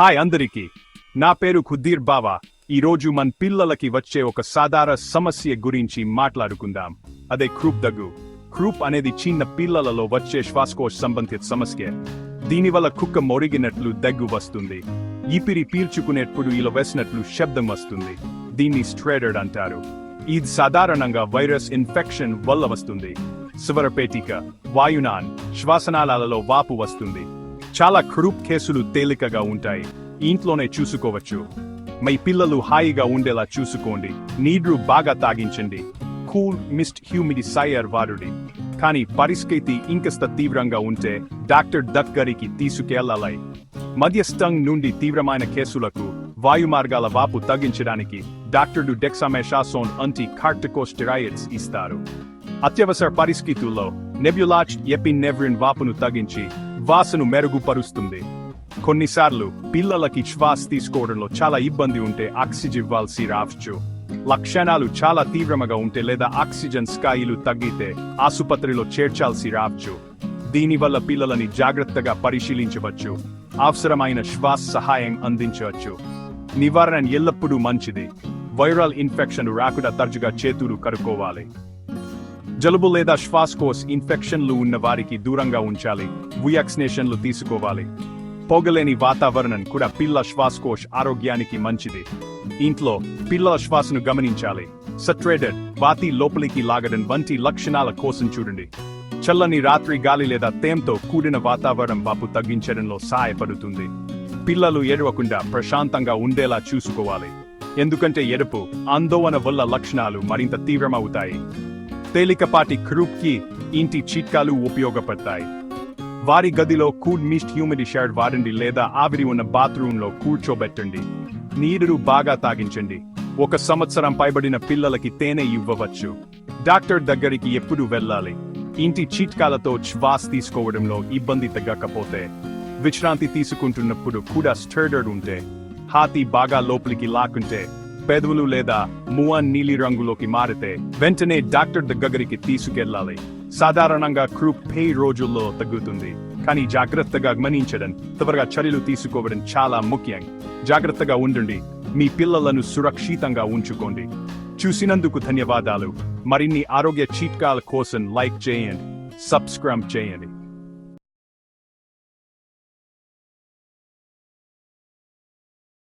Hi అందరికీ. నా పేరు ఖుద్దీర్ బావా. ఈరోజు మన పిల్లలకి వచ్చే ఒక సాధారణ సమస్య గురించి మాట్లాడుకుందాం. అదే క్రూప్ దగ్గు. క్రూప్ అనేది చిన్న పిల్లలలో వచ్చే శ్వాసకోశ సంబంధిత సమస్య. దీనివల్ల కుక్క మొరిగినట్లు దగ్గు వస్తుంది. ఈపిరి పీల్చుకునేటప్పుడు ఇలా వేసినట్లు శబ్దం వస్తుంది. దీన్ని స్ట్రేడర్డ్ అంటారు. ఇది సాధారణంగా వైరస్ ఇన్ఫెక్షన్ వల్ల వస్తుంది. స్వరపేటిక వాయునాన్ శ్వాసనాళాలలో వాపు వస్తుంది. చాలా క్రూప్ కేసులు తేలికగా ఉంటాయి. ఇంట్లోనే చూసుకోవచ్చు. మీ పిల్లలు హాయిగా ఉండేలా చూసుకోండి. నీళ్ళు బాగా తాగించండి. కూల్ మిస్ట్ హ్యూమిడిఫైయర్ వాడుడి. కానీ పరిస్థితి ఇంకస్త తీవ్రంగా ఉంటే డాక్టర్ దగ్గరికి తీసుకెళ్ళాలి. మధ్యస్థంగ్ నుండి తీవ్రమైన కేసులకు వాయు మార్గాల వాపు తగ్గించడానికి డాక్టర్లు డెక్సామెషాసోన్ అంటి కార్టికోస్టెరాయిడ్స్ ఇస్తారు. అత్యవసర పరిస్థితుల్లో నెబ్యులాచ్ ఎపినెవ్రిన్ వాపును తగ్గించి శ్వాసను మెరుగుపరుస్తుంది. కొన్నిసార్లు పిల్లలకి శ్వాస తీసుకోవడంలో చాలా ఇబ్బంది ఉంటే ఆక్సిజన్ ఇవ్వాల్సి రావచ్చు. లక్షణాలు చాలా తీవ్రంగా ఉంటే లేదా ఆక్సిజన్ స్థాయిలు తగ్గితే ఆసుపత్రిలో చేర్చాల్సి రావచ్చు. దీనివల్ల పిల్లలని జాగ్రత్తగా పరిశీలించవచ్చు. అవసరమైన శ్వాస సహాయం అందించవచ్చు. నివారణ ఎల్లప్పుడూ మంచిది. వైరల్ ఇన్ఫెక్షన్ రాకుండా తరచుగా చేతులు కరుక్కోవాలి జలుబు లేదా శ్వాసకోశ ఇన్ఫెక్షన్లు ఉన్న వారికి దూరంగా ఉంచాలి వ్యాక్సినేషన్లు తీసుకోవాలి. పొగలేని వాతావరణం కూడా పిల్ల శ్వాసకోశ ఆరోగ్యానికి మంచిది. ఇంట్లో పిల్లల శ్వాసను గమనించాలి. సట్రేడెడ్ వాతి లోపలికి లాగడం వంటి లక్షణాల కోసం చూడండి. చల్లని రాత్రి గాలి లేదా తేమతో కూడిన వాతావరణం వాపు తగ్గించడంలో సహాయపడుతుంది. పిల్లలు ఎడవకుండా ప్రశాంతంగా ఉండేలా చూసుకోవాలి. ఎందుకంటే ఎరుపు ఆందోళన వల్ల లక్షణాలు మరింత తీవ్రమవుతాయి. తేలికపాటి క్రూప్కి ఇంటి చిట్కాలు ఉపయోగపడతాయి. వారి గదిలో కూల్ మిస్ట్ హ్యూమిడి షర్ట్ వాడండి లేదా ఆవిరి ఉన్న బాత్రూంలో కూర్చోబెట్టండి. నీరు బాగా తాగించండి. ఒక సంవత్సరం పైబడిన పిల్లలకి తేనె ఇవ్వవచ్చు. డాక్టర్ దగ్గరికి ఎప్పుడు వెళ్ళాలి. ఇంటి చిట్కాలతో శ్వాస తీసుకోవడంలో ఇబ్బంది తగ్గకపోతే. విశ్రాంతి తీసుకుంటున్నప్పుడు కూడా స్టర్డర్డ్ ఉంటే. హాతి బాగా లోపలికి లాక్కుంటే పెదవులు లేదా మువన్ నీలి రంగులోకి మారితే వెంటనే డాక్టర్ దగ్గరికి తీసుకెళ్ళాలి సాధారణంగా క్రూప్ పే రోజుల్లో తగ్గుతుంది. కానీ జాగ్రత్తగా గమనించడం త్వరగా చర్యలు తీసుకోవడం చాలా ముఖ్యం. జాగ్రత్తగా ఉండండి. మీ పిల్లలను సురక్షితంగా ఉంచుకోండి. చూసినందుకు ధన్యవాదాలు. మరిన్ని ఆరోగ్య చీట్కాల కోసం లైక్ చేయండి. సబ్స్క్రైబ్ చేయండి.